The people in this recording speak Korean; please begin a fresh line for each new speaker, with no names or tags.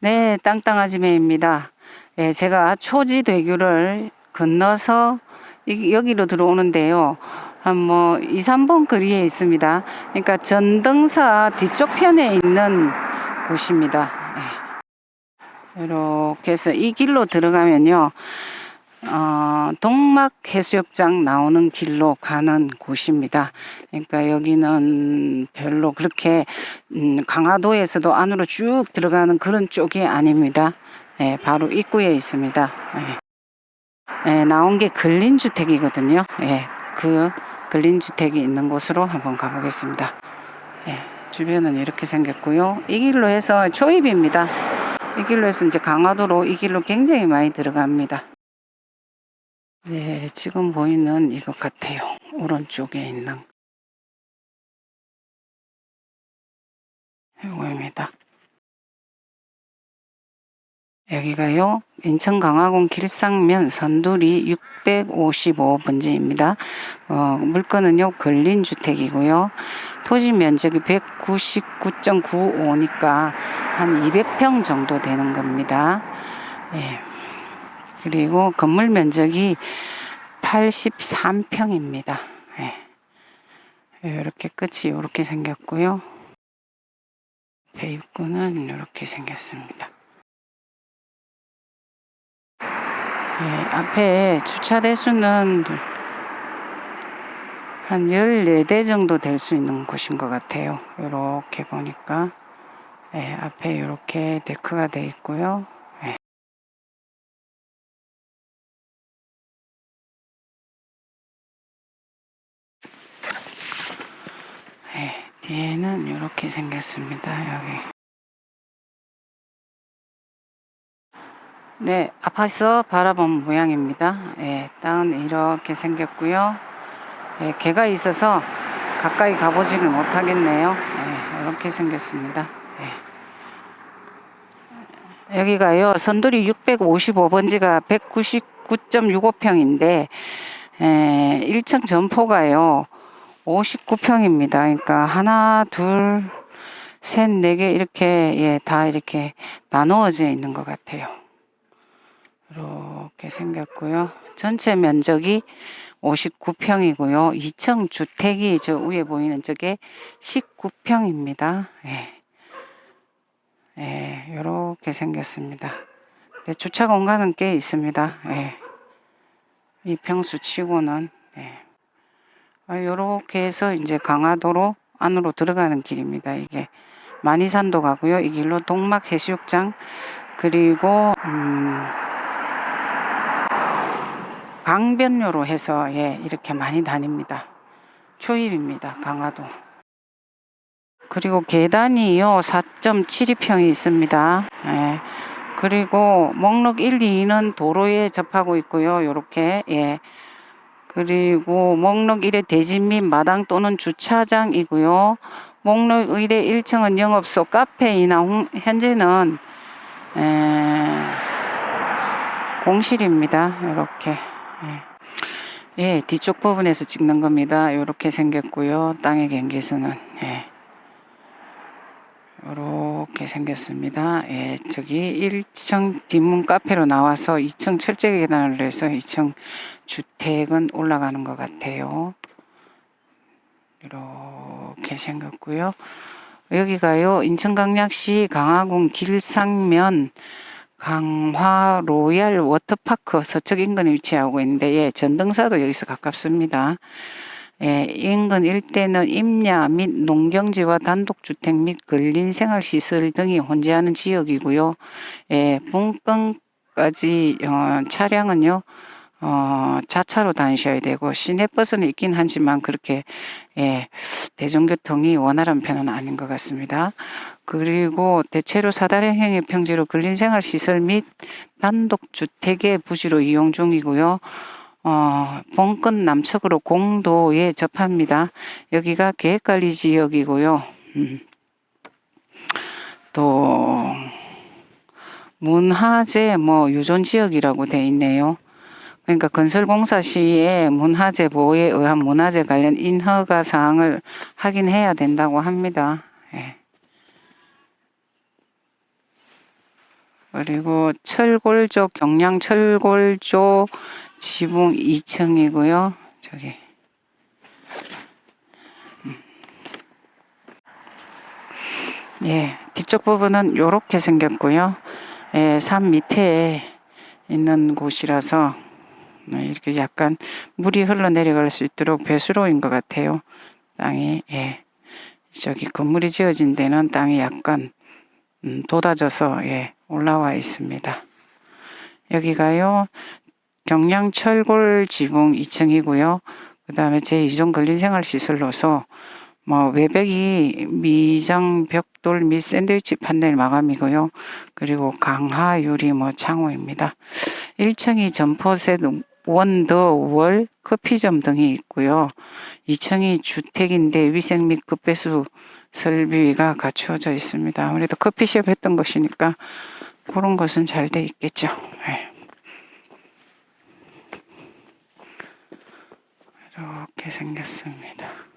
네, 땅땅아지매입니다. 예, 제가 초지대교를 건너서 이- 여기로 들어오는데요. 한뭐 2, 3번 거리에 있습니다. 그러니까 전등사 뒤쪽 편에 있는 곳입니다. 예. 이렇게 해서 이 길로 들어가면요. 어, 동막 해수욕장 나오는 길로 가는 곳입니다. 그러니까 여기는 별로 그렇게 음, 강화도에서도 안으로 쭉 들어가는 그런 쪽이 아닙니다. 예, 바로 입구에 있습니다. 예. 예, 나온 게 근린주택이거든요. 예, 그 근린주택이 있는 곳으로 한번 가보겠습니다. 예, 주변은 이렇게 생겼고요. 이 길로 해서 초입입니다. 이 길로 해서 이제 강화도로 이 길로 굉장히 많이 들어갑니다. 네, 지금 보이는 이것 같아요. 오른쪽에 있는 이거입니다. 여기가요, 인천 강화군 길상면 선두리 655번지입니다. 어, 물건은요, 근린주택이고요. 토지 면적이 199.95니까 한 200평 정도 되는 겁니다. 예. 그리고 건물 면적이 83평입니다. 예. 이렇게 끝이 이렇게 생겼고요. 배 입구는 이렇게 생겼습니다. 예, 앞에 주차 대수는 한 14대 정도 될 수 있는 곳인 것 같아요. 이렇게 보니까. 예, 앞에 이렇게 데크가 돼 있고요. 뒤에는 이렇게 생겼습니다. 여기. 네, 앞에서 바라본 모양입니다. 예, 땅은 이렇게 생겼고요. 예, 개가 있어서 가까이 가보지를 못하겠네요. 예, 이렇게 생겼습니다. 예. 여기가요, 선두리 655번지가 199.65평인데, 예, 1층 점포가요, 59평입니다. 그러니까 하나, 둘, 셋, 네 개 이렇게, 예, 다 이렇게 나누어져 있는 것 같아요. 이렇게 생겼고요. 전체 면적이 59평이고요. 2층 주택이 저 위에 보이는 저게 19평입니다. 예. 예, 이렇게 생겼습니다. 네, 주차 공간은 꽤 있습니다. 예. 이 평수 치고는 예. 이렇게 해서 이제 강화도로 안으로 들어가는 길입니다. 이게 만이산도 가고요. 이 길로 동막 해수욕장 그리고 음, 강변로로 해서 예, 이렇게 많이 다닙니다. 초입입니다. 강화도. 그리고 계단이요 4.72평이 있습니다. 예. 그리고 목록 1, 2는 도로에 접하고 있고요. 요렇게 예. 그리고 목록 1의 대진 및 마당 또는 주차장이고요. 목록 1의 1층은 영업소 카페이나 홍- 현재는 에, 공실입니다. 이렇게. 예. 예, 뒤쪽 부분에서 찍는 겁니다. 이렇게 생겼고요. 땅의 경계선은 예. 이렇게 생겼습니다. 예, 저기 1층 뒷문 카페로 나와서 2층 철제 계단을 해서 2층 주택은 올라가는 것 같아요. 이렇게 생겼고요. 여기가요 인천광역시 강화군 길상면 강화 로얄 워터파크 서쪽 인근에 위치하고 있는데 예, 전등사도 여기서 가깝습니다. 예, 인근 일대는 임야 및 농경지와 단독주택 및 근린 생활시설 등이 혼재하는 지역이고요. 예, 분권까지 어, 차량은요. 어, 자차로 다니셔야 되고 시내버스는 있긴 하지만 그렇게 예, 대중교통이 원활한 편은 아닌 것 같습니다. 그리고 대체로 사다리형의 평지로 근린생활시설 및 단독주택의 부지로 이용 중이고요. 어, 본권 남측으로 공도에 접합니다. 여기가 계획관리 지역이고요. 음. 또 문화재 뭐 유존 지역이라고 돼 있네요. 그러니까 건설공사 시에 문화재 보호에 의한 문화재 관련 인허가 사항을 확인해야 된다고 합니다. 예. 그리고 철골조 경량 철골조 지붕 2층이고요. 저기 음. 예, 뒤쪽 부분은 이렇게 생겼고요. 예, 산 밑에 있는 곳이라서 네, 이렇게 약간 물이 흘러내려갈 수 있도록 배수로인 것 같아요. 땅이 예. 저기 건물이 지어진 데는 땅이 약간 음, 돋아져서 예, 올라와 있습니다. 여기가요 경량 철골 지붕 2층이고요. 그 다음에 제2종 근린생활시설로서 뭐 외벽이 미장 벽돌 및 샌드위치 판넬 마감이고요. 그리고 강하 유리 뭐 창호입니다. 1층이 점포셋 원더 월 커피점 등이 있고요. 2층이 주택인데 위생 및 급배수 설비가 갖추어져 있습니다. 아무래도 커피숍 했던 것이니까 그런 것은 잘 돼 있겠죠. 네. 이렇게 생겼습니다.